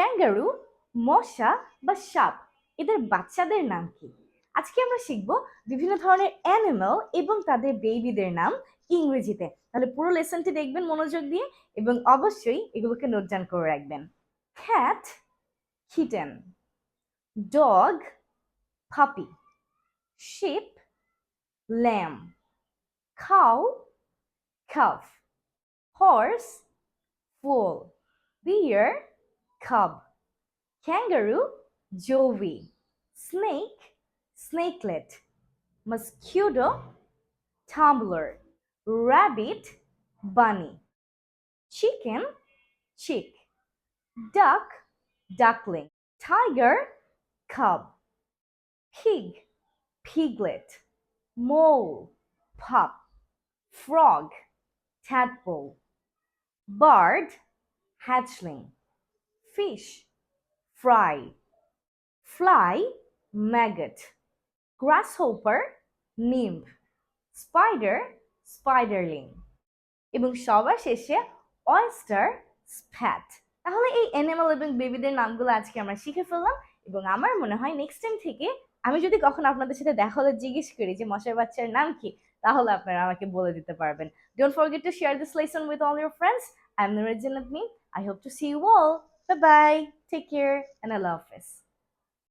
Kangaroo, মশা বা সাপ, এদের বাচ্চাদের নাম কি? আজকে আমরা শিখব বিভিন্ন ধরনের অ্যানিমাল এবং তাদের বেবিদের নাম ইংরেজিতে। তাহলে পুরো লেসনটি দেখবেন মনোযোগ দিয়ে এবং অবশ্যই এগুলোকে নোট ডাউন করে রাখবেন। Cat, kitten, dog, puppy, sheep, lamb, cow, calf, horse, foal, deer cub kangaroo joey snake snakelet mosquito tumbler rabbit bunny chicken chick duck duckling tiger cub pig piglet mole pup frog tadpole bird hatchling fish, fry, fly, maggot, grasshopper, nymph, spider, spiderling. এবং সবার শেষে oyster spat তাহলে এই animal এবং বেবিদের নামগুলো আজকে আমরা শিখে ফেললাম এবং আমার মনে হয় নেক্সট টাইম থেকে আমি যদি কখনো আপনাদের সাথে দেখা হলে জিজ্ঞেস করি যে মশার বাচ্চার নাম কি, তাহলে আপনারা আমাকে বলে দিতে পারবেন। Don't forget to share this lesson with all your friends I am Nurajjan I hope to see you all Bye-bye. Take care and I love Hafiz.